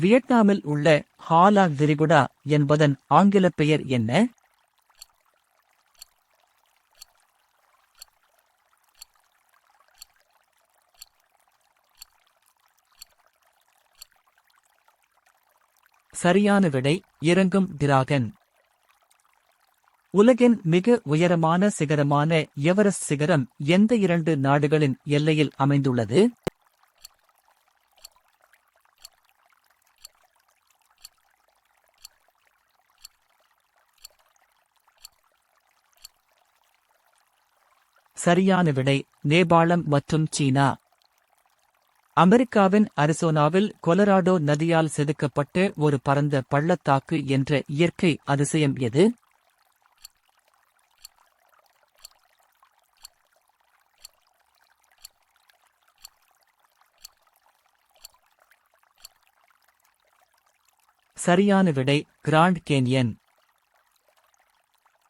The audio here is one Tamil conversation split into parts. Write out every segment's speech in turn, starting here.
வியட்நாமில் உள்ள ஹாலாங் விரிகுடா என்பதன் ஆங்கில பெயர் என்ன? சரியான விடை இறங்கும் டிராகன். உலகின் மிக உயரமான சிகரமான எவரெஸ்ட் சிகரம் எந்த இரண்டு நாடுகளின் எல்லையில் அமைந்துள்ளது? சரியான விடை நேபாளம் மற்றும் சீனா. அமெரிக்காவின் அரிசோனாவில் கொலராடோ நதியால் செதுக்கப்பட்ட ஒரு பரந்த பள்ளத்தாக்கு என்ற இயற்கை அதிசயம் எது? சரியான விடை கிராண்ட் கேனியன்.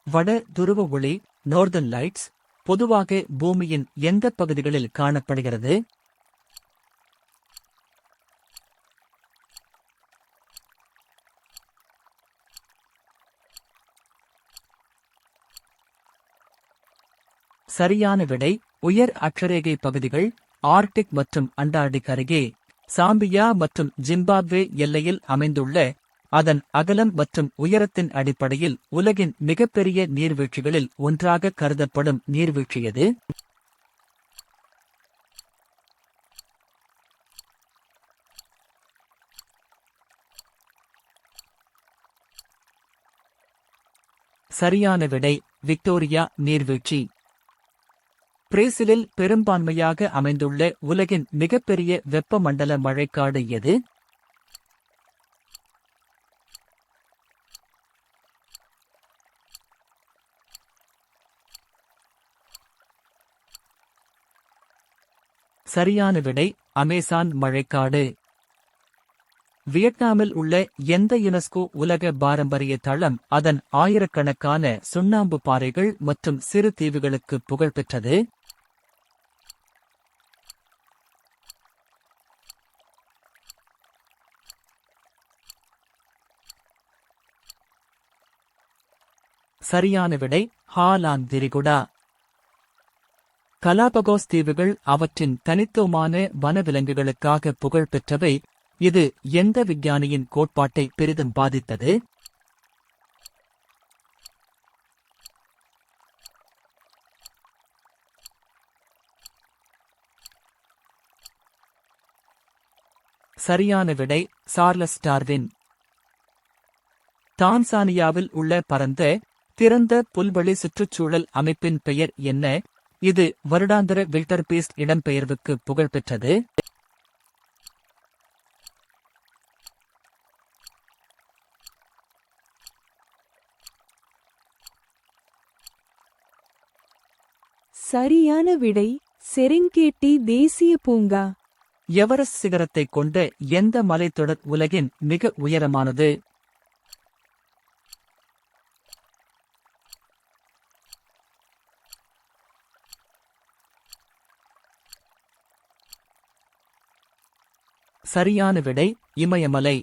வட துருவ ஒளி நோர்தன் லைட்ஸ் பொதுவாக பூமியின் எந்த பகுதிகளில் காணப்படுகிறது? சரியான விடை உயர் அட்சரேகை பகுதிகள் ஆர்டிக் மற்றும் அண்டார்டிக் அருகே சாம்பியா மற்றும் ஜிம்பாப்வே எல்லையில் அமைந்துள்ள அதன் அகலம் மற்றும் உயரத்தின் அடிப்படையில் உலகின் மிகப்பெரிய நீர்வீழ்ச்சிகளில் ஒன்றாக கருதப்படும் நீர்வீழ்ச்சி எது? சரியான விடை விக்டோரியா நீர்வீழ்ச்சி. பிரேசிலில் பெரும்பான்மையாக அமைந்துள்ள உலகின் மிகப்பெரிய வெப்பமண்டல மழைக்காடு எது? சரியான விடை அமேசான் மழைக்காடு. வியட்நாமில் உள்ள எந்த யுனெஸ்கோ உலக பாரம்பரிய தளம் அதன் ஆயிரக்கணக்கான சுண்ணாம்பு பாறைகள் மற்றும் சிறு தீவுகளுக்கு புகழ்பெற்றது சரியான விடை ஹாலாங் திரிகுடா கலாபகோஸ் தீவுகள் அவற்றின் தனித்துவமான வனவிலங்குகளுக்காக புகழ் பெற்றவை இது எந்த விஞ்ஞானியின் கோட்பாட்டை பெரிதும் பாதித்தது? சரியான விடை சார்லஸ் டார்வின். தான்சானியாவில் உள்ள பரந்த திறந்த புல்வெளி சுற்றுச்சூழல் அமைப்பின் பெயர் என்ன? இது வருடாந்திர வில்டர்பீஸ்ட் இடம்பெயர்வுக்கு புகழ்பெற்றது சரியான விடை செரெங்கேட்டி தேசிய பூங்கா. எவரெஸ்ட் சிகரத்தை கொண்ட எந்த மலைத்தொடர் உலகின் மிக உயரமானது? சரியான விடை இமயமலை.